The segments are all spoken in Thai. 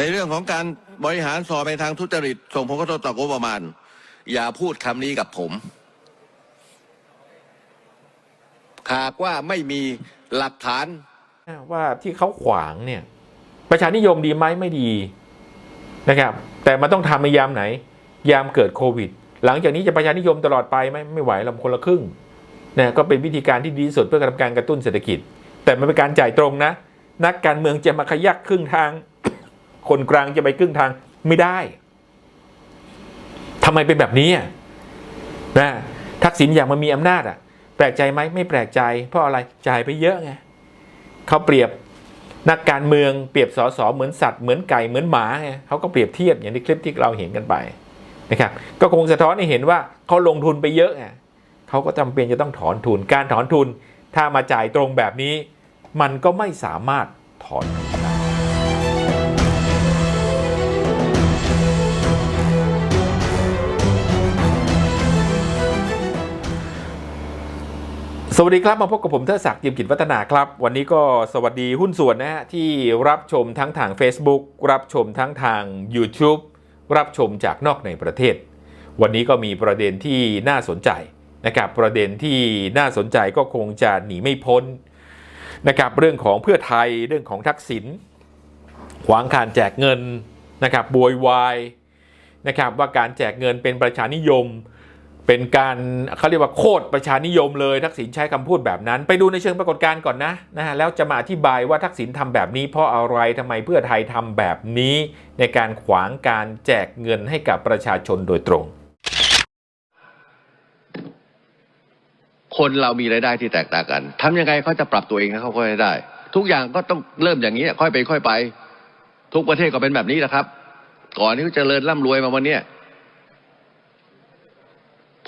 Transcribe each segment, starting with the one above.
ในเรื่องของการบริหารสอบในทางทุจริตส่งผลกระทบต่องบประมาณ อย่าพูดคำนี้กับผมหากว่าไม่มีหลักฐานว่าที่เขาขวางเนี่ยประชานิยมดีไหมไม่ดีนะครับแต่มันต้องทำในยามไหน ยามเกิดโควิด หลังจากนี้จะประชานิยมตลอดไปไหมไม่ไหวเราคนละครึ่งนะก็เป็นวิธีการที่ดีสุดเพื่อทำการกระตุ้นเศรษฐกิจ แต่มันเป็นการจ่ายตรงนะ นักการเมืองจะมาขยักครึ่งทาง คนกลางจะไปครึ่งทางไม่ได้ทำไมเป็นแบบนี้นะทักษิณอยากมามีอำนาจอะ แปลกใจไหมไม่แปลกใจ เพราะอะไรจ่ายไปเยอะไงเขาเปรียบนักการเมืองเปรียบสสเหมือนสัตว์เหมือนไก่เหมือนหมาไงเขาก็เปรียบเทียบอย่างในคลิปที่เราเห็นกันไปนะครับก็คงสะท้อนให้เห็นว่าเขาลงทุนไปเยอะไงเขาก็จำเป็นจะต้องถอนทุน การถอนทุน ถ้ามาจ่ายตรงแบบนี้ มันก็ไม่สามารถถอน สวัสดีครับ มาพบกับผมเทดศักดิ์เยี่ยมกิจวัฒนาครับ วันนี้ก็สวัสดีหุ้นส่วนนะฮะที่รับชมทั้งทาง Facebook รับชมทั้งทาง YouTube รับชมจากนอกในประเทศ วันนี้ก็มีประเด็นที่น่าสนใจนะครับประเด็นที่น่าสนใจก็คงจะหนีไม่พ้นนะครับเรื่องของเพื่อไทยเรื่องของทักษิณขวางการแจกเงินนะครับบวยวายนะครับว่าการแจกเงินเป็นประชานิยม เป็นการเขาเรียกว่าโคตรประชานิยมเลยทักษิณใช้คำพูดแบบนั้น ไปดูในเชิงปรากฏการณ์ก่อนนะนะฮะแล้วจะมาอธิบายว่าทักษิณทำแบบนี้ เพราะอะไรทำไมเพื่อไทยทำแบบนี้ ในการขวางการแจกเงินให้กับประชาชนโดยตรง คนเรามีรายได้ที่แตกต่างกันทำยังไงเขาจะปรับตัวเองให้เขาค่อยได้ ทุกอย่างก็ต้องเริ่มอย่างนี้ค่อยไปค่อยไป ทุกประเทศก็เป็นแบบนี้แหละครับ ก่อนที่เขาเจริญร่ำรวยมาวันเนี้ย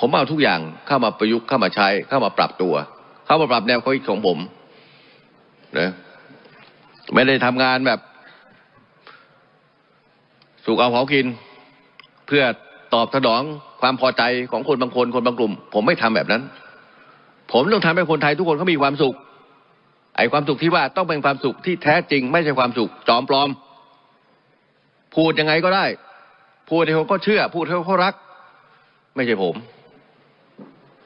ผมเอาทุกอย่างเข้ามาประยุกต์เข้ามาใช้เข้ามาปรับตัว เข้ามาปรับแนวความคิดของผมนะไม่ได้ทำงานแบบสุกเอาเขากิน เพื่อตอบสนองความพอใจของคนบางคนคนบางกลุ่ม ผมไม่ทำแบบนั้น ผมต้องทำให้คนไทยทุกคนเขามีความสุข ไอ้ความสุขที่ว่าต้องเป็นความสุขที่แท้จริง ไม่ใช่ความสุขจอมปลอม พูดยังไงก็ได้ พูดให้เขาก็เชื่อ พูดให้เขารัก ไม่ใช่ผม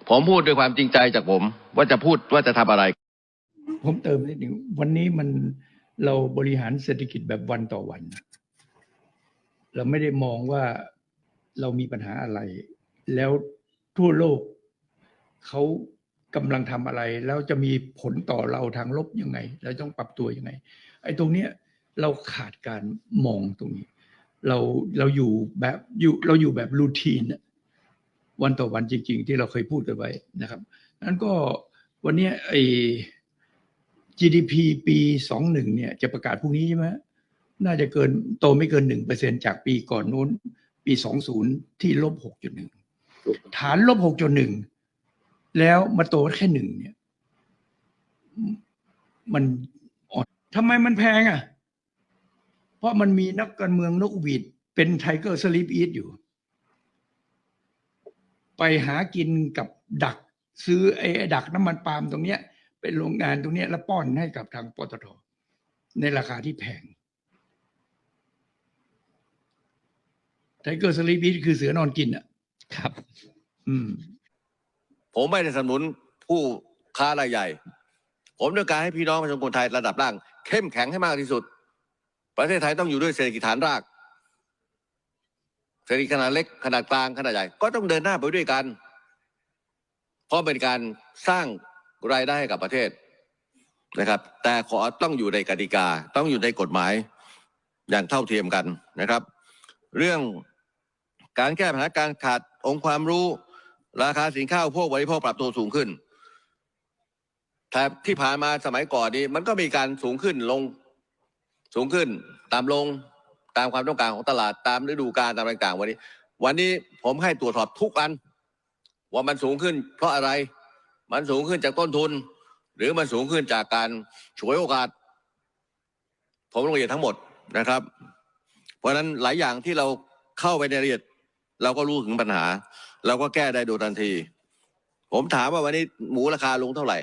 ผมพูดด้วยความจริงใจจากผม ว่าจะพูดว่าจะทำอะไร ผมเติมนิดหนึ่งวันนี้มันเราบริหารเศรษฐกิจแบบวันต่อวัน เราไม่ได้มองว่าเรามีปัญหาอะไร แล้วทั่วโลกเขากำลังทำอะไร แล้วจะมีผลต่อเราทางลบยังไง เราต้องปรับตัวยังไง ไอ้ตรงเนี้ยเราขาดการมองตรงนี้ เราเราอยู่แบบอยู่เราอยู่แบบรูทีนอะ วันต่อวันจริง ๆ ที่เราเคยพูดกันไว้นะครับนั้นก็วันนี้ไอ้ GDP ปีสองหนึ่งเนี่ยจะประกาศพรุ่งนี้ใช่ไหมน่าจะเกินโตไม่เกินหนึ่งเปอร์เซ็นจากปีก่อนนู้น ปีสองศูนย์ที่ลบหกจุดหนึ่งฐานลบหกจุดหนึ่งแล้วมาโตแค่หนึ่งเนี่ย มันอ่อนทำไมมันแพงอะ เพราะมันมีนักการเมืองนกหวีดเป็นไทเกอร์สลิปอีทอยู่ ไปหากินกับดักซื้อไอ้ดักน้ำมันปาล์มตรงเนี้ยเป็นโรงงานตรงเนี้ยแล้วป้อนให้กับทางปตทในราคาที่แพงไทเกอร์สลีพีคือเสือนอนกินอะ ครับ อืม ผมไม่ได้สนับสนุนผู้ค้ารายใหญ่ ผมต้องการให้พี่น้องประชาชนคนไทยระดับล่าง เข้มแข็งให้มากที่สุด ประเทศไทยต้องอยู่ด้วยเศรษฐกิจฐานราก เศรษฐกิจขนาดเล็กขนาดกลางขนาดใหญ่ก็ต้องเดินหน้าไปด้วยกัน เพราะเป็นการสร้างรายได้ให้กับประเทศนะครับ แต่ขอต้องอยู่ในกติกา ต้องอยู่ในกฎหมายอย่างเท่าเทียมกันนะครับ เรื่องการแก้ปัญหาการขาดองค์ความรู้ ราคาสินค้าอุปโภคบริโภคปรับตัวสูงขึ้นแต่ที่ผ่านมาสมัยก่อนนี้มันก็มีการสูงขึ้นลงสูงขึ้นตามลง ตามความต้องการของตลาดตามฤดูกาลตามต่างๆวันนี้ วันนี้ผมให้ตรวจสอบทุกอัน ว่ามันสูงขึ้น เพราะอะไรมันสูงขึ้นจากต้นทุน หรือมันสูงขึ้นจากการฉวยโอกาส ผมลงละเอียดทั้งหมดนะครับ เพราะฉะนั้นหลายอย่างที่เราเข้าไปในรายละเอียดเราก็รู้ถึงปัญหา เราก็แก้ได้โดยทันที ผมถามว่าวันนี้หมูราคาลงเท่าไหร่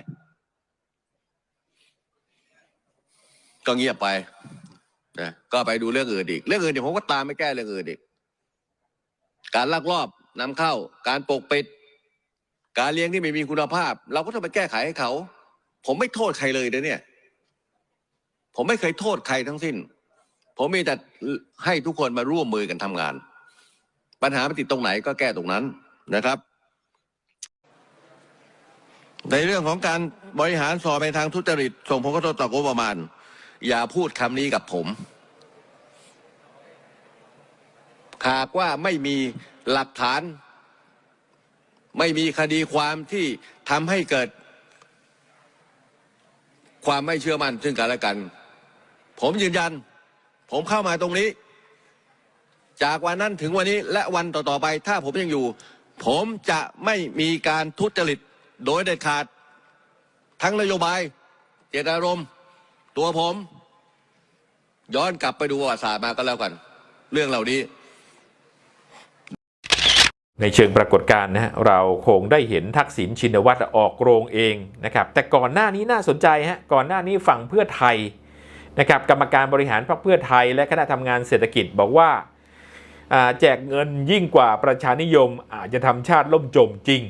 ก็เงียบไป นะก็ไปดูเรื่องอื่นอีก เรื่องอื่นเดี๋ยวผมก็ตามไปแก้เรื่องอื่นอีก การลักลอบนำเข้า การปกปิด การเลี้ยงที่ไม่มีคุณภาพ เราก็ต้องไปแก้ไขให้เขา ผมไม่โทษใครเลยนะเนี่ย ผมไม่เคยโทษใครทั้งสิ้น ผมมีแต่ให้ทุกคนมาร่วมมือกันทำงาน ปัญหามันติดตรงไหนก็แก้ตรงนั้นนะครับ ในเรื่องของการบริหารสอบในทางทุจริตส่งผลกระทบต่องบประมาณ อย่าพูดคำนี้กับผมหากว่าไม่มีหลักฐาน ไม่มีคดีความที่ทำให้เกิด ความไม่เชื่อมั่นซึ่งกันและกัน ผมยืนยัน ผมเข้ามาตรงนี้ จากวันนั้นถึงวันนี้และวันต่อๆไป ถ้าผมยังอยู่ ผมจะไม่มีการทุจริตโดยเด็ดขาด ทั้งนโยบาย เจตนารมณ์ตัวผม ย้อนกลับไปดูประวัติศาสตร์มาก็แล้วกัน เรื่องเหล่านี้ในเชิงปรากฏการณ์นะฮะเราคงได้เห็นทักษิณชินวัตรออกโรงเองนะครับแต่ก่อนหน้านี้น่าสนใจฮะก่อนหน้านี้ฝั่งเพื่อไทยนะครับกรรมการบริหารพรรคเพื่อไทย และคณะทำงานเศรษฐกิจบอกว่าแจกเงินยิ่งกว่าประชานิยมอาจจะทำชาติล่มจมจริง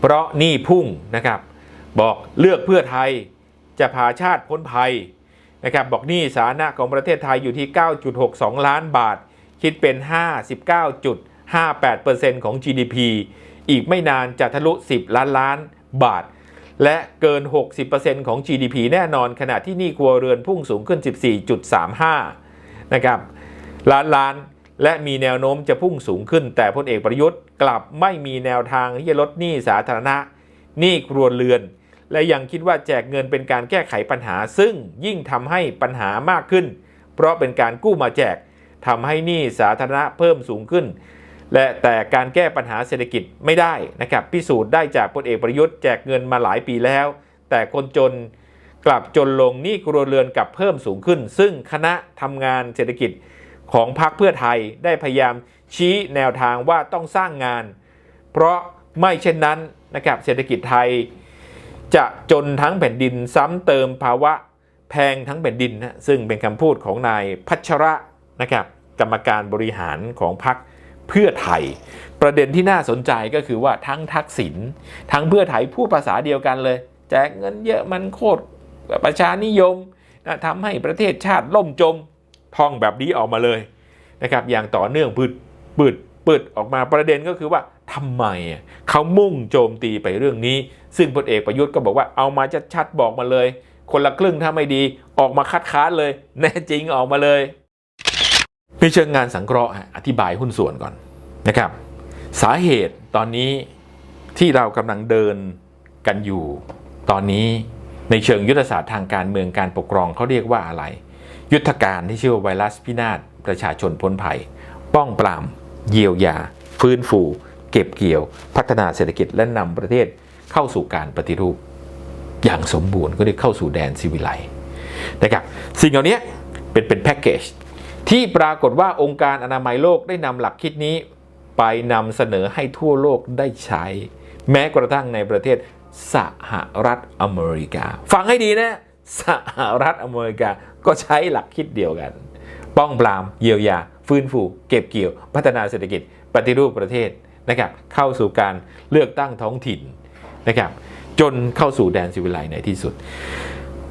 เพราะหนี้พุ่งนะครับบอกเลือกเพื่อไทยจะพาชาติพ้นภัย นะครับบอกหนี้สาธารณะของประเทศไทยอยู่ที่ 9.62 ล้านบาท คิดเป็น 59.58%ของ GDP อีกไม่นานจะทะลุ 10 ล้านล้านบาท และเกิน 60%ของ GDP แน่นอนขณะที่หนี้ครัวเรือนพุ่งสูงขึ้น 14.35 นะครับล้านล้านและมีแนวโน้มจะพุ่งสูงขึ้น แต่พลเอกประยุทธ์กลับไม่มีแนวทางที่จะลดหนี้สาธารณะหนี้ครัวเรือน และยังคิดว่าแจกเงินเป็นการแก้ไขปัญหา ซึ่งยิ่งทำให้ปัญหามากขึ้น เพราะเป็นการกู้มาแจกทำให้หนี้สาธารณะเพิ่มสูงขึ้น และแต่การแก้ปัญหาเศรษฐกิจไม่ได้นะครับพิสูจน์ได้จากพลเอกประยุทธ์แจกเงินมาหลายปีแล้ว แต่คนจนกลับจนลงหนี้ครัวเรือนกลับเพิ่มสูงขึ้น ซึ่งคณะทำงานเศรษฐกิจของพรรคเพื่อไทยได้พยายามชี้แนวทางว่าต้องสร้างงาน เพราะไม่เช่นนั้นนะครับเศรษฐกิจไทย จะจนทั้งแผ่นดินซ้ำเติมภาวะแพงทั้งแผ่นดินนะซึ่งเป็นคำพูดของนายพัชระนะครับกรรมการบริหารของพรรคเพื่อไทย ประเด็นที่น่าสนใจก็คือว่าทั้งทักษิณทั้งเพื่อไทยพูดภาษาเดียวกันเลย แจกเงินเยอะมันโคตรประชานิยมนะทำให้ประเทศชาติล่มจมท่องแบบนี้ออกมาเลยนะครับอย่างต่อเนื่องปืดปืดปืดออกมาประเด็นก็คือว่า ทำไมอะเขามุ่งโจมตีไปเรื่องนี้ ซึ่งพลเอกประยุทธ์ก็บอกว่าเอามาชัดๆบอกมาเลย คนละครึ่งถ้าไม่ดีออกมาคัดค้านเลย แน่จริงออกมาเลยในเชิงงานสังเคราะห์อธิบายหุ้นส่วนก่อนนะครับ สาเหตุตอนนี้ที่เรากำลังเดินกันอยู่ ตอนนี้ในเชิงยุทธศาสตร์ทางการเมืองการปกครองเขาเรียกว่าอะไร ยุทธการที่ชื่อว่าไวรัสพินาศประชาชนพ้นภัย ป้องปราม เยียวยา ฟื้นฟู เก็บเกี่ยวพัฒนาเศรษฐกิจและนำประเทศเข้าสู่การปฏิรูป อย่างสมบูรณ์ก็ได้เข้าสู่แดนซิวิไลนะครับสิ่งเหล่านี้เป็นเป็นแพ็กเกจที่ปรากฏว่าองค์การอนามัยโลกได้นำหลักคิดนี้ไปนำเสนอให้ทั่วโลกได้ใช้ แม้กระทั่งในประเทศสหรัฐอเมริกา ฟังให้ดีนะสหรัฐอเมริกาก็ใช้หลักคิดเดียวกัน ป้องปรามเยียวยา ฟื้นฟู เก็บเกี่ยว พัฒนาเศรษฐกิจ ปฏิรูปประเทศ นะครับเข้าสู่การเลือกตั้งท้องถิ่นนะครับจนเข้าสู่แดนซิวิไลในที่สุด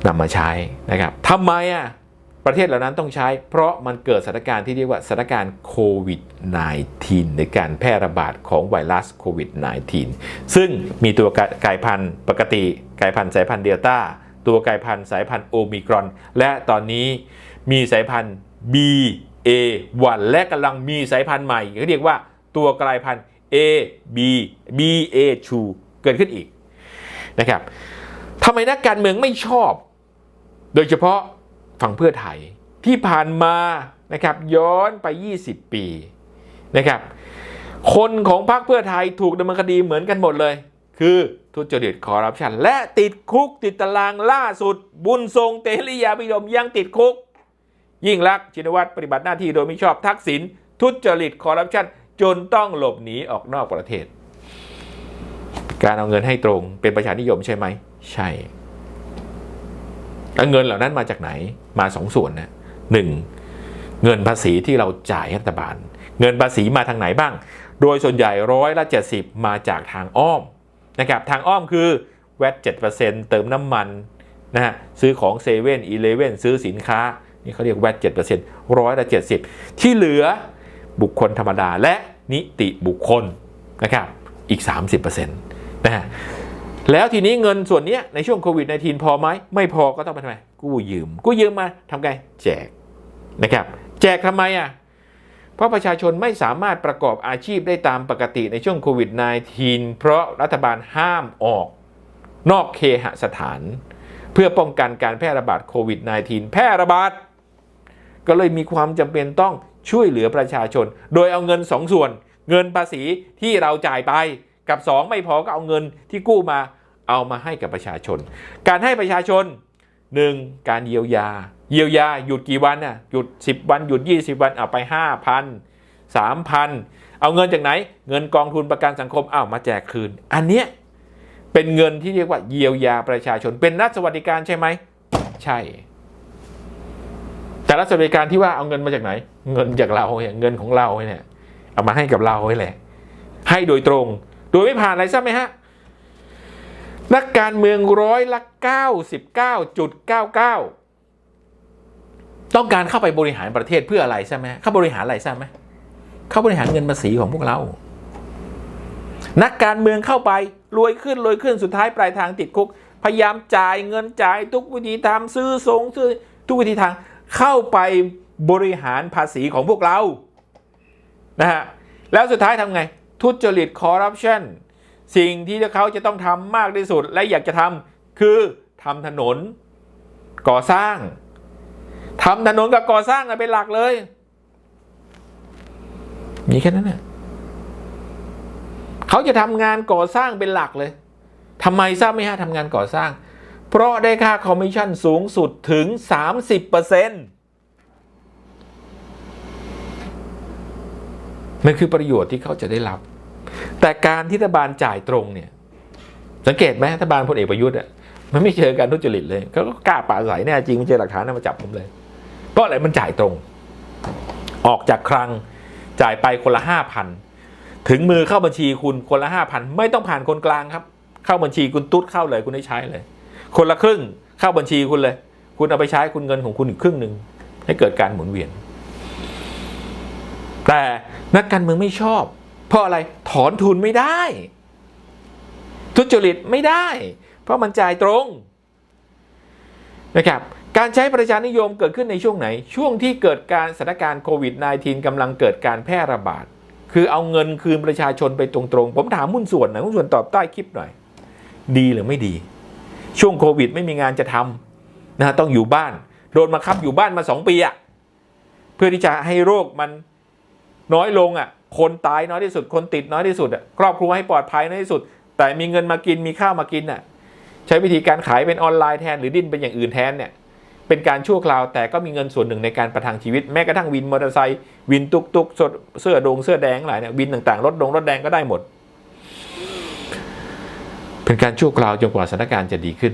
นำมาใช้นะครับทำไมอะประเทศเหล่านั้นต้องใช้ เพราะมันเกิดสถานการณ์ที่เรียกว่าสถานการณ์โควิด -19 ในการแพร่ระบาดของไวรัสโควิด -19 ซึ่งมีตัวกลายพันธุ์ปกติกลายพันธุ์สายพันธุ์เดลต้า ตัวกลายพันธุ์สายพันธุ์โอมิครอน และตอนนี้มีสายพันธุ์ BA1 และกำลังมีสายพันธุ์ใหม่เขาเรียกว่าตัวกลายพันธุ์ A B BA2 เกิดขึ้นอีกนะครับทำไมนักการเมืองไม่ชอบ โดยเฉพาะฝั่งเพื่อไทยที่ผ่านมานะครับย้อนไป 20 ปีนะครับคนของพรรคเพื่อไทยถูกดำเนินคดีเหมือนกันหมดเลย คือทุจริตคอร์รัปชัน และติดคุกติดตารางล่าสุด บุญทรงเตลิยาพิรมยังติดคุก ยิ่งลักษณ์ชินวัตรปฏิบัติหน้าที่โดยไม่ชอบทักษิณทุจริตคอร์รัปชัน จนต้องหลบหนีออกนอกประเทศ การเอาเงินให้ตรงเป็นประชานิยมใช่ไหม ใช่แล้วเงินเหล่านั้นมาจากไหนมาสองส่วนนะหนึ่งเงินภาษีที่เราจ่ายให้รัฐบาล เงินภาษีมาทางไหนบ้าง โดยส่วนใหญ่ร้อยละ70มาจากทางอ้อมนะครับทางอ้อมคือแวด7%เซ็นเติมน้ำมันนะฮะซื้อของเซเว่นอีเลเว่นซื้อสินค้า นี่เขาเรียกแวด7%ร้อยละ70ที่เหลือ บุคคลธรรมดาและนิติบุคคลนะครับอีก 30%นะฮะแล้วทีนี้เงินส่วนนี้ในช่วงโควิด -19 พอไหมไม่พอก็ต้องไปทำไมกู้ยืม กู้ยืมมาทำไงแจกนะครับ แจกทำไมอะเพราะประชาชนไม่สามารถประกอบอาชีพได้ตามปกติในช่วงโควิด -19 เพราะรัฐบาลห้ามออกนอกเคหสถาน เพื่อป้องกันการแพร่ระบาดโควิด -19 แพร่ระบาดก็เลยมีความจำเป็นต้อง ช่วยเหลือประชาชน โดยเอาเงินสองส่วน เงินภาษีที่เราจ่ายไปกับ 2 ไม่พอก็เอาเงินที่กู้มาเอามาให้กับประชาชน การให้ประชาชน 1. การเยียวยา เยียวยาหยุดกี่วันน่ะหยุด 10 วันหยุด 20 วันเอาไป 5,000 3,000 เอาเงินจากไหน เงินกองทุนประกันสังคมเอามาแจกคืน อันเนี้ยเป็นเงินที่เรียกว่าเยียวยาประชาชน เป็นรัฐสวัสดิการใช่ไหม ใช่ แต่รัฐสวัสดิการที่ว่าเอาเงินมาจากไหน เงินจากเราเนี่ยเงินของเราเนี่ยเอามาให้กับเราไว้แหละ ให้โดยตรง โดยไม่ผ่านอะไรทราบไหมฮะนักการเมืองร้อยละ99.99 ต้องการเข้าไปบริหารประเทศเพื่ออะไรใช่ไหมเข้าบริหารอะไรทราบไหมเข้าบริหารเงินภาษีของพวกเรา นักการเมืองเข้าไปรวยขึ้นรวยขึ้นสุดท้ายปลายทางติดคุก พยายามจ่ายเงินจ่ายทุกวิธีทางซื้อสงซื้อทุกวิธีทาง เข้าไปบริหารภาษีของพวกเรานะฮะแล้วสุดท้ายทำไง ทุจริตคอร์รัปชันสิ่งที่เขาจะต้องทำมากที่สุด และอยากจะทำคือทำถนน ก่อสร้างทำถนนกับก่อสร้างเป็นหลักเลยมีแค่นั้นน่ะเขาจะทำงานก่อสร้างเป็นหลักเลยทำไมทราบไหมฮะทำงานก่อสร้าง เพราะได้ค่าคอมมิชชั่นสูงสุดถึง 30%มันคือประโยชน์ที่เขาจะได้รับ แต่การที่รัฐบาลจ่ายตรงเนี่ย สังเกตไหมรัฐบาลพลเอกประยุทธ์อะมันไม่เจอการทุจริตเลยเขาก็กล้าป่าใสแน่จริงไม่เจอหลักฐานมาจับผมเลย เพราะอะไรมันจ่ายตรง ออกจากคลังจ่ายไปคนละห้าพันถึงมือเข้าบัญชีคุณคนละห้าพันไม่ต้องผ่านคนกลางครับ เข้าบัญชีคุณตุ๊ดเข้าเลยคุณได้ใช้เลย คนละครึ่งเข้าบัญชีคุณเลย คุณเอาไปใช้คุณเงินของคุณอีกครึ่งหนึ่งให้เกิดการหมุนเวียน แต่นักการเมืองไม่ชอบ เพราะอะไรถอนทุนไม่ได้ ทุจริตไม่ได้ เพราะมันจ่ายตรงนะครับการใช้ประชานิยมเกิดขึ้นในช่วงไหน ช่วงที่เกิดการสถานการณ์โควิด -19 กำลังเกิดการแพร่ระบาด คือเอาเงินคืนประชาชนไปตรงๆ ผมถามหุ้นส่วนหน่อยหุ้นส่วนตอบใต้คลิปหน่อย ดีหรือไม่ดี ช่วงโควิดไม่มีงานจะทำนะฮะต้องอยู่บ้าน โดนมาคับอยู่บ้านมาสองปีอะเพื่อที่จะให้โรคมันน้อยลงอะคนตายน้อยที่สุด คนติดน้อยที่สุดอะครอบครัวให้ปลอดภัยน้อยที่สุด แต่มีเงินมากินมีข้าวมากินอะใช้วิธีการขายเป็นออนไลน์แทนหรือดิ้นเป็นอย่างอื่นแทนเนี่ยเป็นการชั่วคราวแต่ก็มีเงินส่วนหนึ่งในการประทังชีวิตแม้กระทั่งวินมอเตอร์ไซค์วินตุกตุกสดเสื้อดงเสื้อแดงหลายเนี่ยวินต่างๆรถดงรถแดงก็ได้หมด เป็นการชั่วคราวจนกว่าสถานการณ์จะดีขึ้น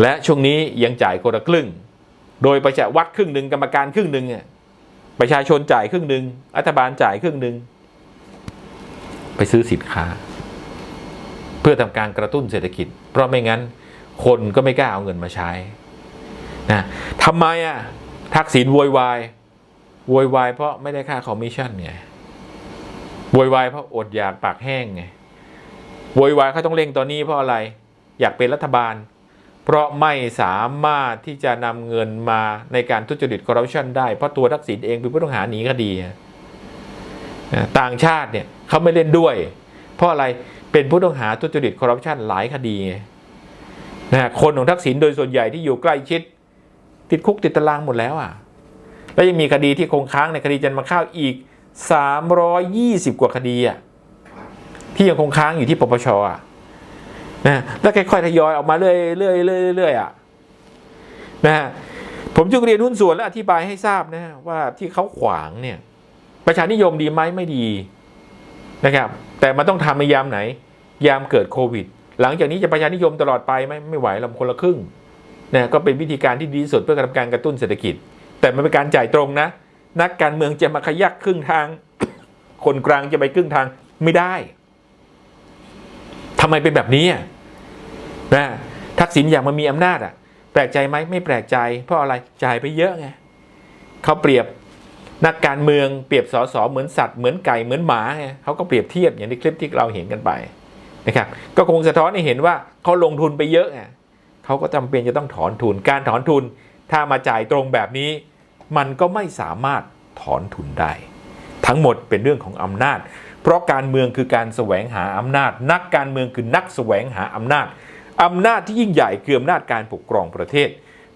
และช่วงนี้ยังจ่ายคนละครึ่ง โดยประชาวัดครึ่งหนึ่งกรรมการครึ่งหนึ่งประชาชนจ่ายครึ่งหนึ่งรัฐบาลจ่ายครึ่งหนึ่งไปซื้อสินค้า เพื่อทำการกระตุ้นเศรษฐกิจ เพราะไม่งั้นคนก็ไม่กล้าเอาเงินมาใช้นะทำไมอะทักษิณโวยวายโวยวายเพราะไม่ได้ค่าคอมมิชชั่นไงโวยวายเพราะอดอยากปากแห้งไง โวยวายเขาต้องเร่งตอนนี้เพราะอะไร อยากเป็นรัฐบาล เพราะไม่สามารถที่จะนำเงินมาในการทุจริตคอร์รัปชันได้ เพราะตัวทักษิณเองเป็นผู้ต้องหาหนีคดีต่างชาติเนี่ยเขาไม่เล่นด้วย เพราะอะไรเป็นผู้ต้องหาทุจริตคอร์รัปชันหลายคดีนะคนของทักษิณโดยส่วนใหญ่ที่อยู่ใกล้ชิด ติดคุกติดตารางหมดแล้วอะแล้วยังมีคดีที่คงค้างในคดีจันทร์มาข้าวอีก 320 กว่าคดีอะ ที่ยังคงค้างอยู่ที่ปปชอะนะแล้วค่อยๆทยอยออกมาเรื่อยๆเรื่อยๆเรื่อยๆอะนะฮะผมจึงเรียนหุ้นส่วนและอธิบายให้ทราบนะว่าที่เขาขวางเนี่ย ประชานิยมดีไหมไม่ดีนะครับ แต่มันต้องทำในยามไหน ยามเกิดโควิด หลังจากนี้จะประชานิยมตลอดไปไหมไม่ไหวเราคนละครึ่งนะก็เป็นวิธีการที่ดีสุดเพื่อทำการกระตุ้นเศรษฐกิจ แต่มันเป็นการจ่ายตรงนะ นักการเมืองจะมาขยักครึ่งทาง คนกลางจะไปครึ่งทางไม่ได้ ทำไมเป็นแบบนี้นะทักษิณอยากมามีอำนาจอะ แปลกใจไหมไม่แปลกใจ เพราะอะไรจ่ายไปเยอะไงเขาเปรียบนักการเมืองเปรียบสสเหมือนสัตว์เหมือนไก่เหมือนหมาไงเขาก็เปรียบเทียบอย่างในคลิปที่เราเห็นกันไปนะครับ ก็คงสะท้อนให้เห็นว่าเขาลงทุนไปเยอะไงเขาก็จำเป็นจะต้องถอนทุน การถอนทุน ถ้ามาจ่ายตรงแบบนี้ มันก็ไม่สามารถถอนทุนได้ ทั้งหมดเป็นเรื่องของอำนาจ เพราะการเมืองคือการแสวงหาอำนาจ นักการเมืองคือนักแสวงหาอำนาจอำนาจที่ยิ่งใหญ่คืออำนาจการปกครองประเทศ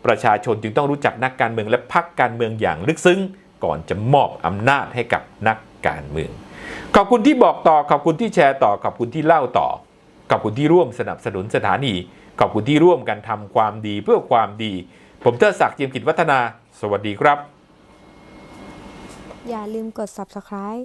ประชาชนจึงต้องรู้จักนักการเมืองและพรรคการเมืองอย่างลึกซึ้ง ก่อนจะมอบอำนาจให้กับนักการเมือง ขอบคุณที่บอกต่อขอบคุณที่แชร์ต่อขอบคุณที่เล่าต่อขอบคุณที่ร่วมสนับสนุนสถานี ขอบคุณที่ร่วมกันทำความดีเพื่อความดี ผมเทิดศักดิ์เจียมกิจวัฒนา สวัสดีครับ อย่าลืมกด subscribe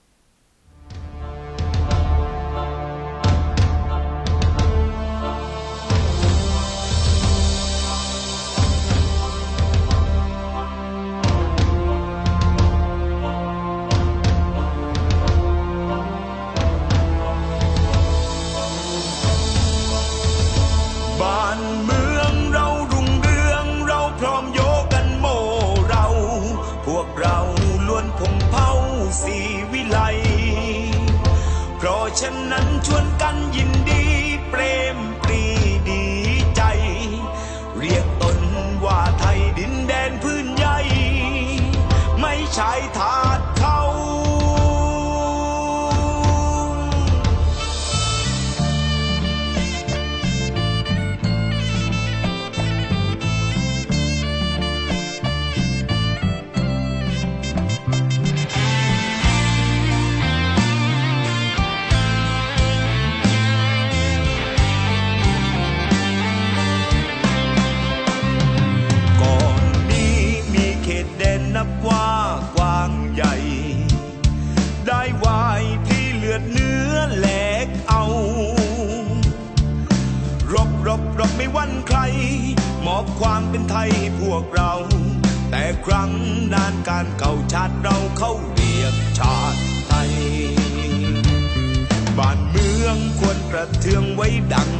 ดัง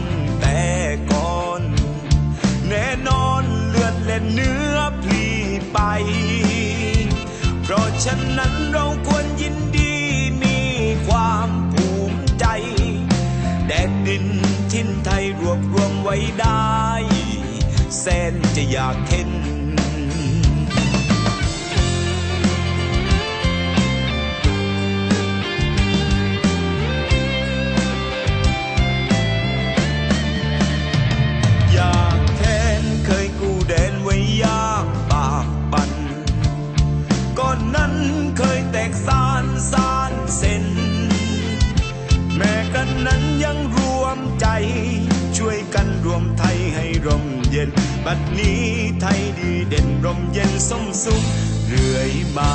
แต่ก่อน แน่นอนเลือดและเนื้อพลีไป เพราะฉะนั้นเราควรยินดีมีความภูมิใจ แดนดินทิ้นไทยรวบรวมไว้ได้ แสนจะอยากเเย็น บัดนี้ไทยดีเด่นร่มเย็นสมสุขเรื่อยมา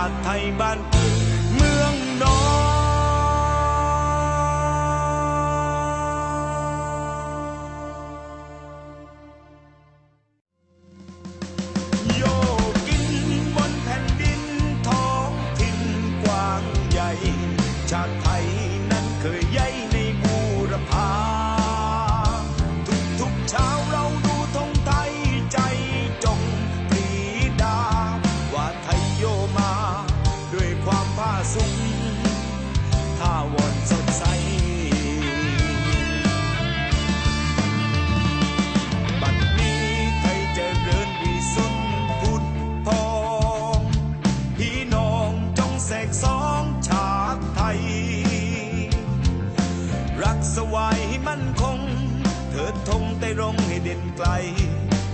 が対馬 ด่นไกล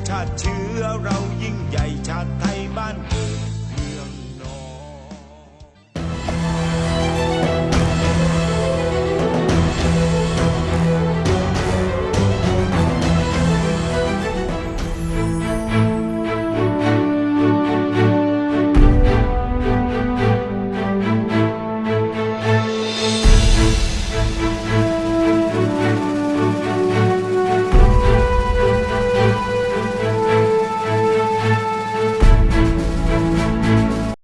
ชาติเชื้อเรายิ่งใหญ่ชาติไทยบ้านเกิด